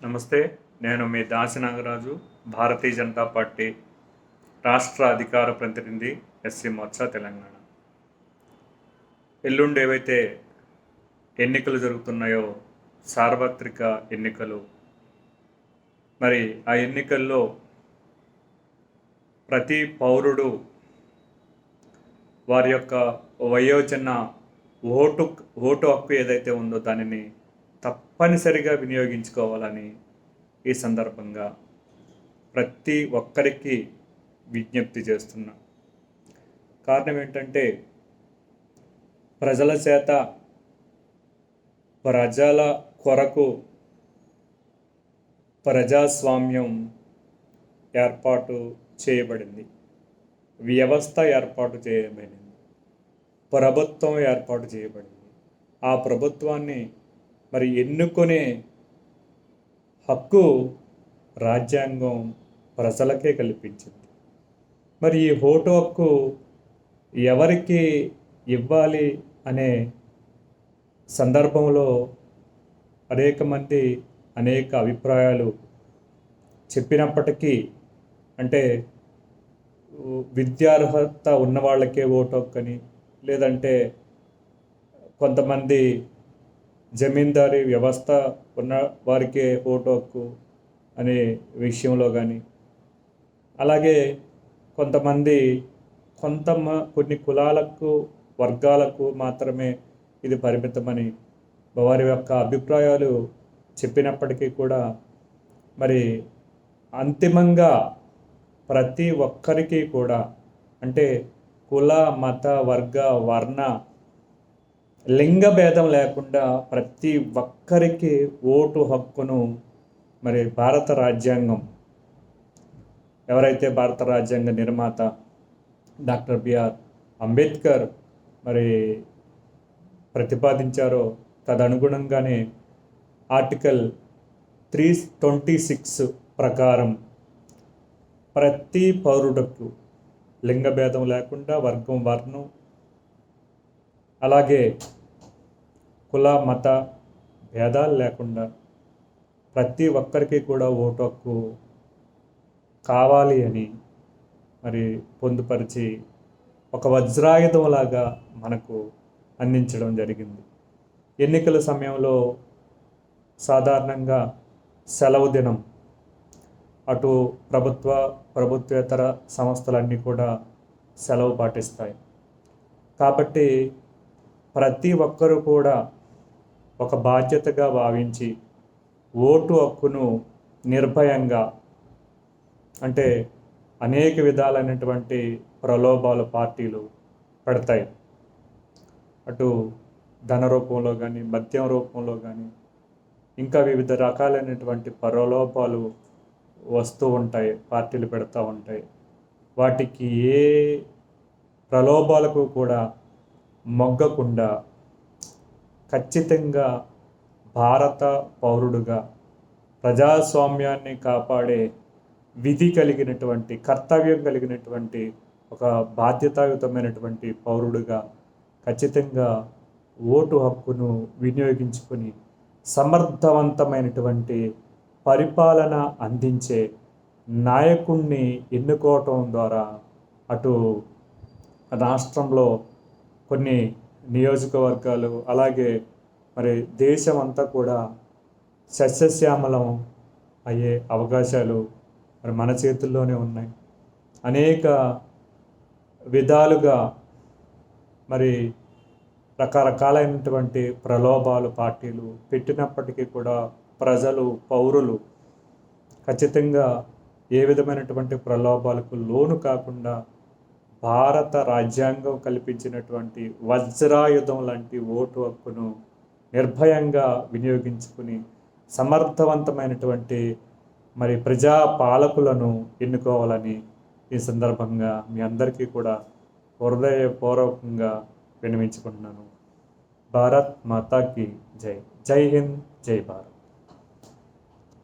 నమస్తే నేను మీ దాసి నాగరాజు భారతీయ జనతా పార్టీ రాష్ట్ర అధికార ప్రతినిధి ఎస్సీ మోర్చా తెలంగాణ. ఎల్లుండి ఏవైతే ఎన్నికలు జరుగుతున్నాయో సార్వత్రిక ఎన్నికలు మరి ఆ ఎన్నికల్లో ప్రతి పౌరుడు వారి యొక్క వయోజన ఓటు ఓటు హక్కు ఏదైతే ఉందో దానిని తప్పనిసరిగా వినియోగించుకోవాలని ఈ సందర్భంగా ప్రతి ఒక్కరికి విజ్ఞప్తి చేస్తున్నా. కారణం ఏంటంటే ప్రజల చేత ప్రజల కొరకు ప్రజాస్వామ్యం ఏర్పాటు చేయబడింది. వ్యవస్థ ఏర్పాటు చేయబడింది. ప్రభుత్వం ఏర్పాటు చేయబడింది. ఆ ప్రభుత్వాన్ని మరి ఎన్నుకునే హక్కు రాజ్యాంగం ప్రజలకే కల్పించింది. మరి ఈ ఓటు హక్కు ఎవరికి ఇవ్వాలి అనే సందర్భంలో అనేక మంది అనేక అభిప్రాయాలు చెప్పినప్పటికీ అంటే విద్యార్హత ఉన్న వాళ్ళకే ఓటు హక్కు అని లేదంటే కొంతమంది జమీందారీ వ్యవస్థ ఉన్న వారికే ఓటు హక్కు అనే విషయంలో కానీ అలాగే కొంతమంది కొంత కొన్ని కులాలకు వర్గాలకు మాత్రమే ఇది పరిమితమని వారి యొక్క అభిప్రాయాలు చెప్పినప్పటికీ కూడా మరి అంతిమంగా ప్రతి ఒక్కరికి కూడా అంటే కుల మత వర్గ వర్ణ లింగ భేదం లేకుండా ప్రతి ఒక్కరికి ఓటు హక్కును మరి భారత రాజ్యాంగం ఎవరైతే భారత రాజ్యాంగ నిర్మాత డాక్టర్ బిఆర్ అంబేద్కర్ మరి ప్రతిపాదించారో తదనుగుణంగానే ఆర్టికల్ త్రీ ట్వంటీ సిక్స్ ప్రకారం ప్రతి పౌరుడకు లింగభేదం లేకుండా వర్గం వర్ణం అలాగే కుల మత భేదాలు లేకుండా ప్రతి ఒక్కరికి కూడా ఓటు హక్కు కావాలి అని మరి పొందుపరిచి ఒక వజ్రాయుధంలాగా మనకు అందించడం జరిగింది. ఎన్నికల సమయంలో సాధారణంగా సెలవు దినం అటు ప్రభుత్వ ప్రభుత్వేతర సంస్థలన్నీ కూడా సెలవు పాటిస్తాయి. కాబట్టి ప్రతి ఒక్కరూ కూడా ఒక బాధ్యతగా భావించి ఓటు హక్కును నిర్భయంగా అంటే అనేక విధాలైనటువంటి ప్రలోభాలు పార్టీలు పెడతాయి. అటు ధన రూపంలో కానీ మద్యం రూపంలో కానీ ఇంకా వివిధ రకాలైనటువంటి ప్రలోభాలు వస్తూ ఉంటాయి పార్టీలు పెడతా ఉంటాయి. వాటికి ఏ ప్రలోభాలకు కూడా మొగ్గకుండా ఖచ్చితంగా భారత పౌరుడుగా ప్రజాస్వామ్యాన్ని కాపాడే విధి కలిగినటువంటి కర్తవ్యం కలిగినటువంటి ఒక బాధ్యతాయుతమైనటువంటి పౌరుడుగా ఖచ్చితంగా ఓటు హక్కును వినియోగించుకొని సమర్థవంతమైనటువంటి పరిపాలన అందించే నాయకుణ్ణి ఎన్నుకోవటం ద్వారా అటు రాష్ట్రంలో కొన్ని నియోజకవర్గాలు అలాగే మరి దేశం అంతా కూడా సస్యశ్యామలం అయ్యే అవకాశాలు మరి మన చేతుల్లోనే ఉన్నాయి. అనేక విధాలుగా మరి రకరకాలైనటువంటి ప్రలోభాలు పార్టీలు పెట్టినప్పటికీ కూడా ప్రజలు పౌరులు ఖచ్చితంగా ఏ విధమైనటువంటి ప్రలోభాలకు లోను కాకుండా భారత రాజ్యాంగం కల్పించినటువంటి వజ్రాయుధం లాంటి ఓటు హక్కును నిర్భయంగా వినియోగించుకుని సమర్థవంతమైనటువంటి మరి ప్రజా పాలకులను ఎన్నుకోవాలని ఈ సందర్భంగా మీ అందరికీ కూడా హృదయపూర్వకంగా వినిపించుకుంటున్నాను భారత్ మాతాకి జై. జై హింద్. జై భారత్.